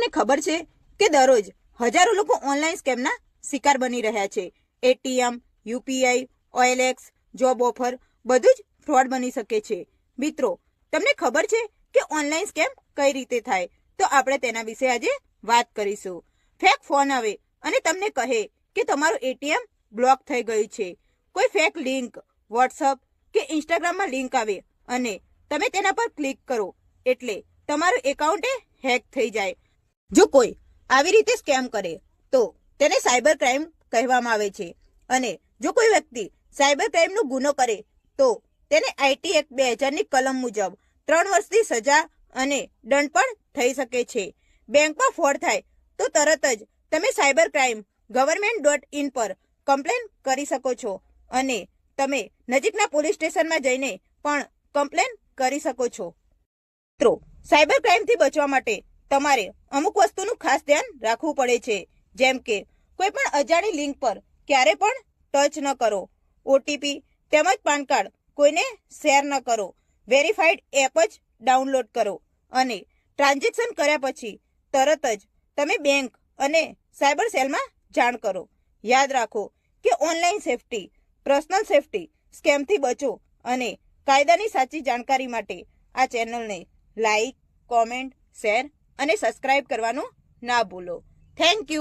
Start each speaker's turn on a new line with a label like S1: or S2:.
S1: તમને ખબર છે કે દરરોજ હજારો લોકો ઓનલાઈન સ્કેમના શિકાર બની રહ્યા છે. ATM UPI OLX job offer બધું જ ફ્રોડ બની શકે છે. મિત્રો, તમને ખબર છે કે ઓનલાઈન સ્કેમ કઈ રીતે થાય? તો આપણે તેના વિશે આજે વાત કરીશું. ફેક ફોન આવે અને તમને કહે કે તમારું એટીએમ બ્લોક થઈ ગયું છે. કોઈ ફેક લિંક વોટ્સઅપ કે ઇન્સ્ટાગ્રામમાં લિંક આવે અને તમે તેના પર ક્લિક કરો એટલે તમારું એકાઉન્ટે હેક થઈ જાય. જો કોઈ આવી રીતે સ્કેમ કરે, તો તેને સાયબર ક્રાઇમ કહેવામાં આવે છે. અને જો કોઈ વ્યક્તિ સાયબર ક્રાઇમનો ગુનો કરે, તો તેને આઈટી એક્ટ બે હજારની કલમ મુજબ ત્રણ વર્ષની સજા અને દંડ પણ થઈ શકે છે. બેંકમાં ફ્રોડ થાય, તો તરત જ તમે cyber crime government dot in પર કમ્પ્લેન કરી શકો છો. અને તમે નજીકના પોલીસ સ્ટેશનમાં જઈને પણ કમ્પ્લેન કરી શકો છો. મિત્રો, સાયબર ક્રાઇમથી બચવા માટે તમારે અમુક વસ્તુનું ખાસ ધ્યાન રાખવું પડે છે. જેમ કે કોઈ પણ અજાણી લિંક પર ક્યારે પણ ટચ ન કરો. ઓટીપી તેમજ પાન કાર્ડ કોઈને શેર ન કરો. વેરીફાઈડ એપ જ ડાઉનલોડ કરો. અને ટ્રાન્ઝેક્શન કર્યા પછી તરત જ તમે બેંક અને સાયબર સેલમાં જાણ કરો. યાદ રાખો કે ઓનલાઈન સેફટી, પર્સનલ સેફટી, સ્કેમથી બચો અને કાયદાની સાચી જાણકારી માટે આ ચેનલને લાઈક, કોમેન્ટ, શેર અને સબસ્ક્રાઇબ કરવાનું ના ભૂલો. Thank you